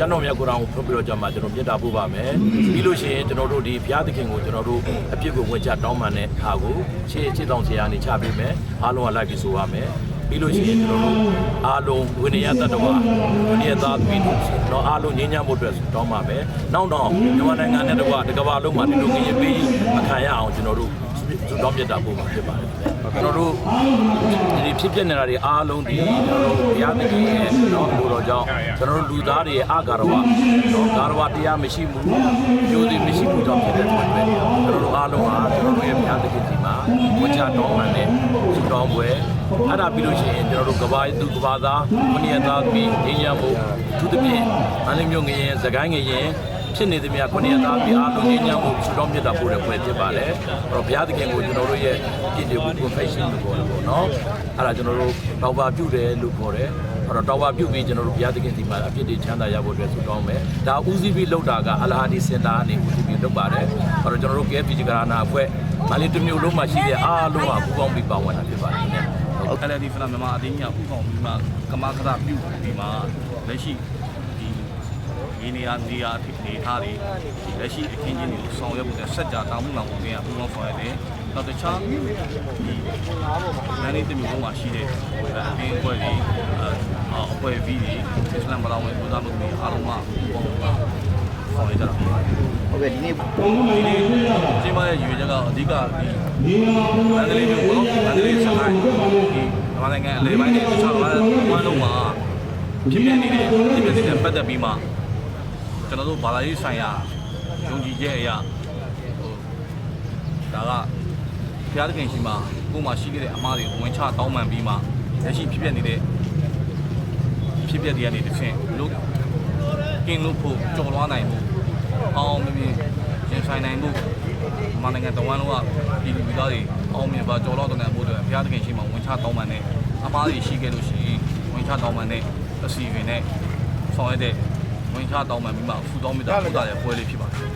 ကျွန်တော်မြတ်ကိုယ်တော်ကိုဖွင့်ပြီးတော့ကြမှာကျွန်တော်ပြတ်တာပို့ပါမယ်ပြီးလို့ရှိရင်ကျွန်တော်တို့ဒီဘုရားသခင်ကိုကျွန်တော်တို့အပြစ်ကိုဝင်ချတောင်းပန်တဲ့ဟာကိုခြေခြေတောင်ဆရာနေချပေးမယ်အားလုံးကလိုက်ပြီးဆိုရမယ်ပြီးလို့ရှိရင်ကျွန်တော်တို့အားလုံးဝိနည်းတတ္တဝါဝိနည်းသားပြီးလို့တော့အားလုံးငြင်းညမ်းဖို့အတွက်တောင်းပါမယ်နောက်တော့မြန်မာနိုင်ငံနဲ့တကွာတကမ္ဘာလုံးမှာဒီလိုကြီးရင်ပြီးအခါရအောင်ကျွန်တော်တို့ သူတော်ပြတ်တာပို့မှာဖြစ်ပါတယ်ကျွန်တော်တို့ဒီဖြစ်ဖြစ်နေတာတွေအားလုံးဒီကျွန်တော်တို့ဘုရားသခင်ရဲ့တော့လိုတော်ကြောင့်ကျွန်တော်တို့လူသားတွေရဲ့အကာရဝတော့ကာရဝတရားမရှိမှုမျိုးတွေမရှိမှုကြောင့်ဖြစ်တဲ့အတွက်ပဲကျွန်တော်တို့အားလုံးဟာကျွန်တော်တို့ရဲ့ဘုရားသခင်ဒီမှာဝကြတော်မှန်တဲ့ဆုတောင်းပွဲအဲ့ဒါပြီးလို့ရှိရင်ကျွန်တော်တို့ကဘာသူကဘာသားမနီယသားပြီးငင်းရမှုသူတပြင်းအလင်းမျိုးငရင်စကိုင်းငရင် ဖြစ်နေသမျှခုနှစ်သားပြီးအားလုံးငင်းညမှုဆုတောင်းမြတ်တာပို့တဲ့ပွဲဖြစ်ပါတယ်အဲ့တော့ဘုရားသခင်ကိုကျွန်တော်တို့ရဲ့ပြည့်တယ်ကို confession လို့ခေါ်တယ်ပေါ့နော်အဲ့ဒါကျွန်တော်တို့တောက်ပါပြုတယ်လို့ခေါ်တယ်အဲ့တော့တောက်ပါပြုပြီးကျွန်တော်တို့ဘုရားသခင်ဒီမှာအပြည့်တွေချမ်းသာရဖို့အတွက်ဆုတောင်းမယ်ဒါဦးစီးပြီးလုပ်တာကအလဟာဒီစင်တာကနေဦးစီးပြီးလုပ်ပါတယ်အဲ့တော့ကျွန်တော်တို့ KFC ကရနာအဖွဲ့မလေးတစ်မျိုးလုံးမှာရှိတဲ့အားလုံးကပူးပေါင်းပြီးပါဝင်တာဖြစ်ပါတယ်ခင်ဗျာအဲ့ဒီဖလာမြန်မာအတင်းကြီးကဥကောင်ပြီးမှကမကရပြုပြီးမှလက်ရှိ ဒီဒီနေရာနေရာနေထားတွေဒီလက်ရှိအခင်းချင်းတွေကိုဆောင်ရွက်ဖို့တဲ့စက်ကြတာမှုလောင်ပုံတွေကပူပေါင်းဆောင်ရွက်တယ်။နောက်တခြားဒီလမ်းလေးတစ်မျိုးလုံးမှာရှိတဲ့ဟိုအတင်းအဖွဲ့တွေအအဖွဲ့ဗီတွေအစ္စလမ်ဘာသာဝင်ပူဇော်မှုတွေအားလုံးကပူပေါင်းဆောင်ရွက်ကြတာဖြစ်ပါတယ်ဟုတ်ကဲ့ဒီနေ့ဒီနေ့ကျင်းပတဲ့ရည်ရွယ်ချက်ကအဓိကဒီမန္တလေးမြို့ပေါ့မန္တလေးစကိုင်းဒီမြန်မာနိုင်ငံအလဲပိုင်းနဲ့တခြားဘာဝမ်းလုံးမှာဖြစ်ပြနေတဲ့ဖြစ်ပြနေတဲ့ပတ်သက်ပြီးမှ ကျွန်တော်တို့ဘာသာရေးဆိုင်ရာယုံကြည်ချက်အရာဟိုဒါကဘုရားသခင်ရှိမှကိုယ်မှာရှိခဲ့တဲ့အမှားတွေကိုဝင်ချတောင်းပန်ပြီးမှလက်ရှိဖြစ်ပြနေတဲ့ဖြစ်ပြတွေကနေတစ်ဆင့်လို့ကင်းလို့ဖို့ကြော်လွားနိုင်ဖို့အောင်မြင်မြင်ရင်ဆိုင်နိုင်မှုမြန်မာနိုင်ငံတဝန်းလုံးကပြည်သူပြည်သားတွေအောင်မြင်ပါကြော်တော့တဲ့ဖို့အတွက်ဘုရားသခင်ရှိမှဝင်ချတောင်းပန်တဲ့အမားတွေရှိခဲ့လို့ရှိရင်ဝင်ချတောင်းပန်တဲ့အစီအစဉ်နဲ့ဆောင်ရတဲ့ ဝင်ချတောင်းပန်ပြီးမှဖူတောင်းမိတာပို့တာရဲ့ပွဲလေးဖြစ်ပါတယ်